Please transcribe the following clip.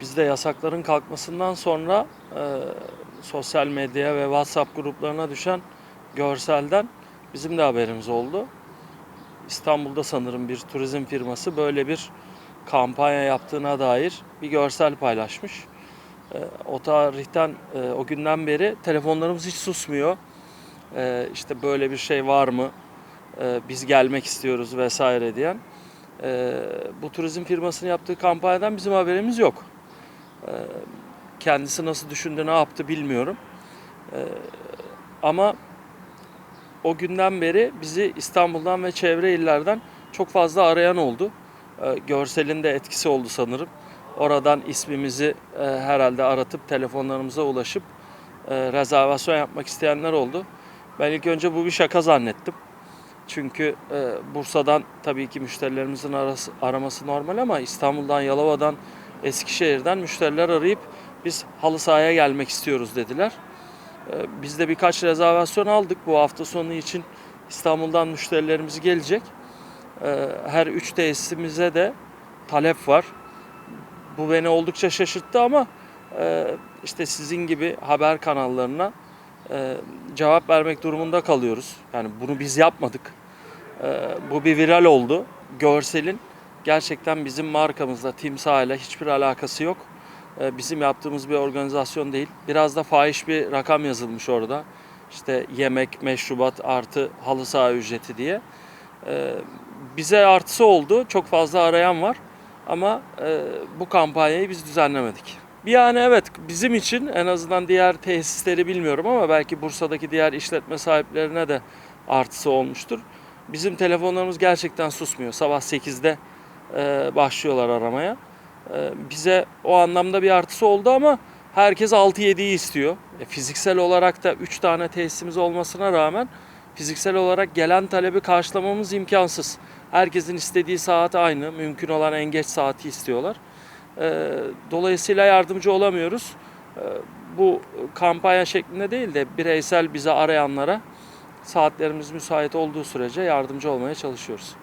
Biz de yasakların kalkmasından sonra e, sosyal medyaya ve WhatsApp gruplarına düşen görselden bizim de haberimiz oldu. İstanbul'da sanırım bir turizm firması böyle bir kampanya yaptığına dair bir görsel paylaşmış. E, o tarihten, e, o günden beri telefonlarımız hiç susmuyor. E, işte böyle bir şey var mı? E, biz gelmek istiyoruz vesaire diyen. E, bu turizm firmasının yaptığı kampanyadan bizim haberimiz yok. E, kendisi nasıl düşündü, ne yaptı bilmiyorum. E, ama o günden beri bizi İstanbul'dan ve çevre illerden çok fazla arayan oldu. E, görselin de etkisi oldu sanırım. Oradan ismimizi e, herhalde aratıp telefonlarımıza ulaşıp e, rezervasyon yapmak isteyenler oldu. Ben ilk önce bu bir şaka zannettim. Çünkü e, Bursa'dan tabii ki müşterilerimizin arası, araması normal ama İstanbul'dan, Yalova'dan, Eskişehir'den müşteriler arayıp biz halı sahaya gelmek istiyoruz dediler. E, biz de birkaç rezervasyon aldık bu hafta sonu için İstanbul'dan müşterilerimiz gelecek. E, her üç tesisimize de talep var. Bu beni oldukça şaşırttı ama e, işte sizin gibi haber kanallarına e, cevap vermek durumunda kalıyoruz. Yani bunu biz yapmadık. E, bu bir viral oldu. Görselin gerçekten bizim markamızla, Timsah ile hiçbir alakası yok. E, bizim yaptığımız bir organizasyon değil. Biraz da fahiş bir rakam yazılmış orada. İşte yemek, meşrubat artı halı saha ücreti diye. E, bize artısı oldu. Çok fazla arayan var. Ama e, bu kampanyayı biz düzenlemedik. Yani evet bizim için en azından diğer tesisleri bilmiyorum ama belki Bursa'daki diğer işletme sahiplerine de artısı olmuştur. Bizim telefonlarımız gerçekten susmuyor. Sabah 8'de e, başlıyorlar aramaya. E, bize o anlamda bir artısı oldu ama herkes 6-7'yi istiyor. E, fiziksel olarak da 3 tane tesisimiz olmasına rağmen fiziksel olarak gelen talebi karşılamamız imkansız. Herkesin istediği saat aynı. Mümkün olan en geç saati istiyorlar. Ee, Dolayısıyla yardımcı olamıyoruz. Ee, Bu kampanya şeklinde değil de bireysel bize arayanlara saatlerimiz müsait olduğu sürece yardımcı olmaya çalışıyoruz.